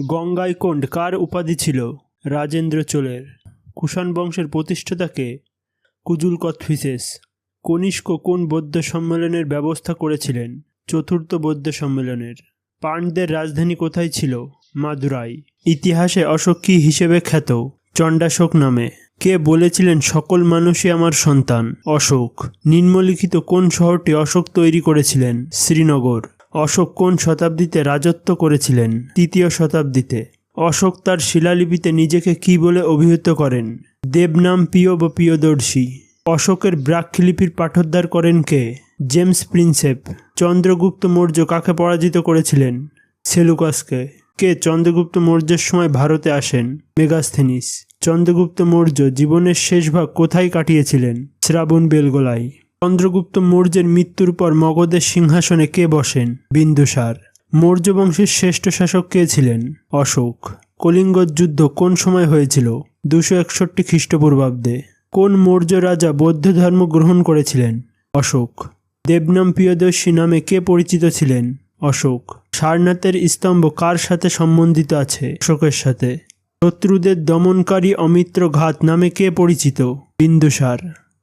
গঙ্গাইকোন্ড কার উপাধি ছিল? রাজেন্দ্র চোলের। কুষাণ বংশের প্রতিষ্ঠাতাকে কুজুল কথফিসেস কনিষ্ক কোন বৌদ্ধ সম্মেলনের ব্যবস্থা করেছিলেন? চতুর্থ বৌদ্ধ সম্মেলনের। পাণ্ডদের রাজধানী কোথায় ছিল? মাদুরাই। ইতিহাসে অশোক হিসেবে খ্যাত? চণ্ডাশোক নামে। কে বলেছিলেন, সকল মানুষই আমার সন্তান অশোক। নিম্নলিখিত কোন শহরটি অশোক তৈরি করেছিলেন? শ্রীনগর। অশোক কোন শতাব্দীতে রাজত্ব করেছিলেন? তৃতীয় শতাব্দীতে। অশোক তার শিলালিপিতে নিজেকে কি বলে অভিহিত করেন? দেবনাম পিয় বা প্রিয়দর্শী অশোকের ব্রাক্ষলিপির পাঠোদ্ধার করেন কে? James Prinsep. চন্দ্রগুপ্ত মৌর্য কাকে পরাজিত করেছিলেন? সেলুকাসকে। কে চন্দ্রগুপ্ত মৌর্যের সময় ভারতে আসেন? মেগাস্থেনিস। চন্দ্রগুপ্ত মৌর্য জীবনের শেষ ভাগ কোথায় কাটিয়েছিলেন? শ্রাবণ বেলগোলায়। চন্দ্রগুপ্ত মৌর্যের মৃত্যুর পর মগধের সিংহাসনে কে বসেন? বিন্দুসার। মৌর্য বংশের শ্রেষ্ঠ শাসক কে ছিলেন? অশোক। কলিঙ্গ যুদ্ধ কোন সময় হয়েছিল? দুশো একষট্টি খ্রিস্টপূর্বাব্দে। কোন মৌর্য রাজা বৌদ্ধ ধর্ম গ্রহণ করেছিলেন? অশোক। দেবনাম প্রিয়দর্শী নামে কে পরিচিত ছিলেন? অশোক। সারনাথের স্তম্ভ কার সাথে সম্বন্ধিত আছে? অশোকের সাথে। শত্রুদের দমনকারী অমিত্র ঘাত নামে কে পরিচিত? বিন্দুসার।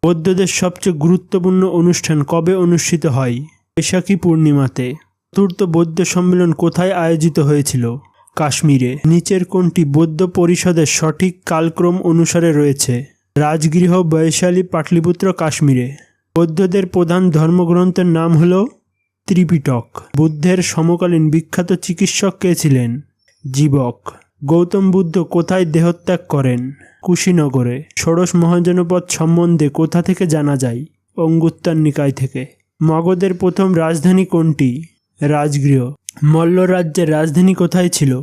বৌদ্ধদের সবচেয়ে গুরুত্বপূর্ণ অনুষ্ঠান কবে অনুষ্ঠিত হয়? বৈশাখী পূর্ণিমাতে। চতুর্থ বৌদ্ধ সম্মেলন কোথায় আয়োজিত হয়েছিল? কাশ্মীরে। নিচের কোনটি বৌদ্ধ পরিষদের সঠিক কালক্রম অনুসারে রয়েছে। রাজগৃহ বৈশালী পাটলিপুত্র কাশ্মীরে। বৌদ্ধদের প্রধান ধর্মগ্রন্থের নাম হল ত্রিপিটক। বুদ্ধের সমকালীন বিখ্যাত চিকিৎসক কে ছিলেন? জীবক। গৌতম বুদ্ধ কোথায় দেহত্যাগ করেন? কুশীনগরে। ষোড়শ মহাজনপদ সম্বন্ধে কোথা থেকে জানা যায়? অঙ্গুত্তার নিকায় থেকে। মগধের প্রথম রাজধানী কোনটি? রাজগৃহ। মল্ল রাজ্যের রাজধানী কোথায় ছিল?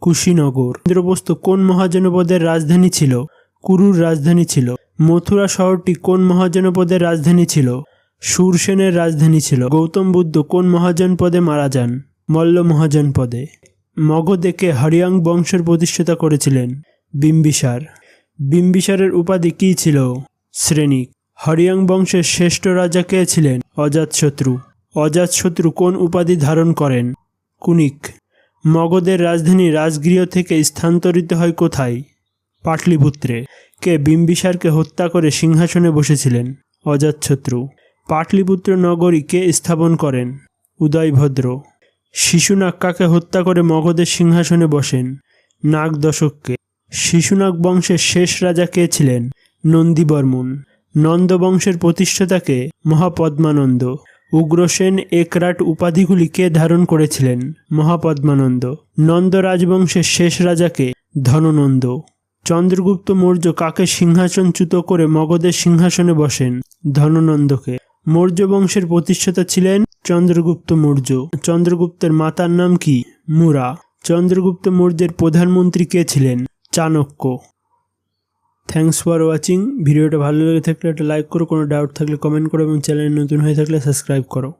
কুশীনগর। ইন্দ্রপ্রস্থ কোন মহাজনপদের রাজধানী ছিল? কুরুর রাজধানী ছিল। মথুরা শহরটি কোন মহাজনপদের রাজধানী ছিল? সুরসেনের রাজধানী ছিল। গৌতম বুদ্ধ কোন মহাজনপদে মারা যান? মল্ল মহাজনপদে। মগধেকে হরিয়াং বংশের প্রতিষ্ঠাতা করেছিলেন। বিম্বিসার। বিম্বিসারের উপাধি কী ছিল? শ্রেণিক হরিয়াং বংশের শ্রেষ্ঠ রাজা কে ছিলেন? অজাতশত্রু। অজাতশত্রু কোন উপাধি ধারণ করেন? কুনিক। মগধের রাজধানী রাজগৃহ থেকে স্থানান্তরিত হয় কোথায়? পাটলিপুত্রে। কে বিম্বিসারকে হত্যা করে সিংহাসনে বসেছিলেন? অজাতশত্রু। পাটলিপুত্র নগরী কে স্থাপন করেন? উদয়ভদ্র। শিশুনাগ কাকে হত্যা করে মগধের সিংহাসনে বসেন? নাগ দশককে। শিশুনাগ বংশের শেষ রাজা কে ছিলেন? নন্দীবর্মন নন্দ বংশের প্রতিষ্ঠাতাকে মহাপদ্মানন্দ। উগ্রসেন একরাট উপাধিগুলি কে ধারণ করেছিলেন? মহাপদ্মানন্দ। নন্দ রাজবংশের শেষ রাজাকে ধননন্দ। চন্দ্রগুপ্ত মৌর্য কাকে সিংহাসনচ্যুত করে মগধের সিংহাসনে বসেন? ধননন্দকে মৌর্য বংশের প্রতিষ্ঠাতা ছিলেন চন্দ্রগুপ্ত মৌর্য। চন্দ্রগুপ্তের মাতার নাম কি? মুরা। চন্দ্রগুপ্ত মৌর্যের প্রধানমন্ত্রী কে ছিলেন? চাণক্য। থ্যাংকস ফর ওয়াচিং ভিডিওটা ভালো লেগে থাকলে একটা লাইক করো, কোনো ডাউট থাকলে কমেন্ট করো এবং চ্যানেল নতুন হয়ে থাকলে সাবস্ক্রাইব করো।